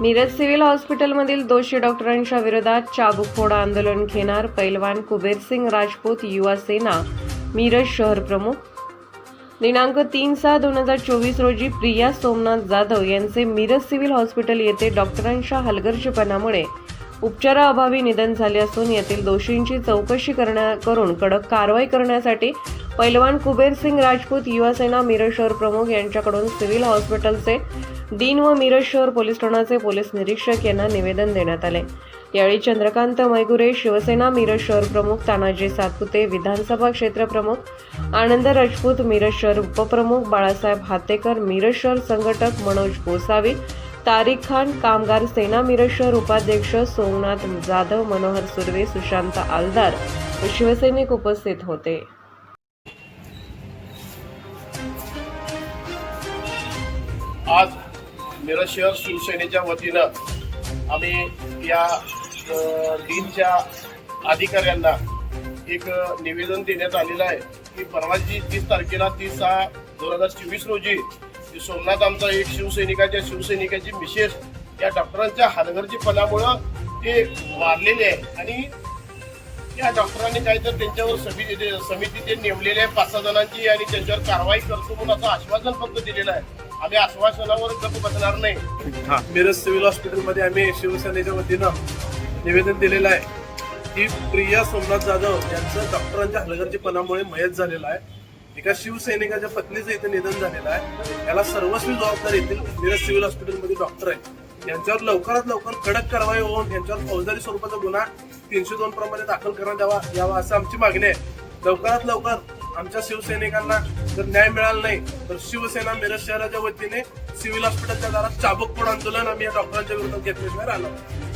Miraj civil हॉस्पिटलमधील दोषी डॉक्टरांच्या विरोधात चाबूकफोड आंदोलन घेणार पैलवान कुबेरसिंग राजपूत युवा सेना मिरज शहर प्रमुख. दिनांक तीन सहा दोन हजार चोवीस रोजी प्रिया सोमनाथ जाधव यांचे मिरज सिव्हिल हॉस्पिटल येथे डॉक्टरांच्या हलगर्जीपणामुळे उपचाराअभावी निधन झाले असून यातील दोषींची चौकशी करण्या करून कडक कारवाई करण्यासाठी पैलवान कुबेर सिंग राजपूत युवासेना मिरज शहर प्रमुख यांच्याकडून सिव्हिल हॉस्पिटलचे डीन व मिरज शहर पोलीस ठाण्याचे पोलीस निरीक्षक यांना निवेदन देण्यात आले. यावेळी चंद्रकांत मैगुरे शिवसेना मिरज शहर प्रमुख तानाजी सातपुते विधानसभा क्षेत्र प्रमुख आनंद राजपूत मिरज शहर उपप्रमुख बाळासाहेब हातेकर मिरज शहर संघटक मनोज गोसावी तारिक खान कामगार सेना मिरज शहर उपाध्यक्ष सोमनाथ जाधव मनोहर सुर्वे सुशांत आलदार शिवसैनिक उपस्थित होते. आज मिरज शहर शिवसेनेच्या वतीनं आम्ही या डीनच्या अधिकाऱ्यांना एक निवेदन देण्यात आलेलं आहे की परवाची तीस तारखेला तीस सहा दोन हजार चोवीस रोजी सोमनाथ आमचा एक शिवसैनिकाच्या शिवसैनिकाची विशेष या डॉक्टरांच्या हलगर्जीपणामुळं ते वारलेले आहे. आणि या डॉक्टरांनी काय तर त्यांच्यावर समिती समिती ते नेमलेली आहे पाच सहा जणांची आणि त्यांच्यावर कारवाई करतो म्हणून असं आश्वासन फक्त दिलेलं आहे. आम्ही आश्वासनावर गप्प बसणार नाही. मिरज सिव्हिल हॉस्पिटलमध्ये आम्ही शिवसेनेच्या वतीनं निवेदन दिलेलं आहे की प्रिया सोमनाथ जाधव यांचं डॉक्टरांच्या हलगर्जीपणामुळे मयत झालेलं आहे. एका शिवसैनिकाच्या पत्नीचं इथे निधन झालेलं आहे. याला सर्वस्वी जबाबदार येथील मिरज सिव्हिल हॉस्पिटलमध्ये डॉक्टर आहे यांच्यावर लवकरात लवकर कडक कारवाई होऊन यांच्यावर फौजदारी स्वरूपाचा गुन्हा तीनशे दोन प्रमाणे दाखल करण्यात यावा यावा असं आमची मागणी आहे. लवकरात लवकर आमच्या शिवसैनिकांना जर न्याय मिळाला नाही तर शिवसेना मिरज शहराच्या वतीने सिव्हिल हॉस्पिटलच्या दारात चाबकफोड आंदोलन आम्ही या डॉक्टरांच्या विरोधात घेतल्याशिवाय राहणार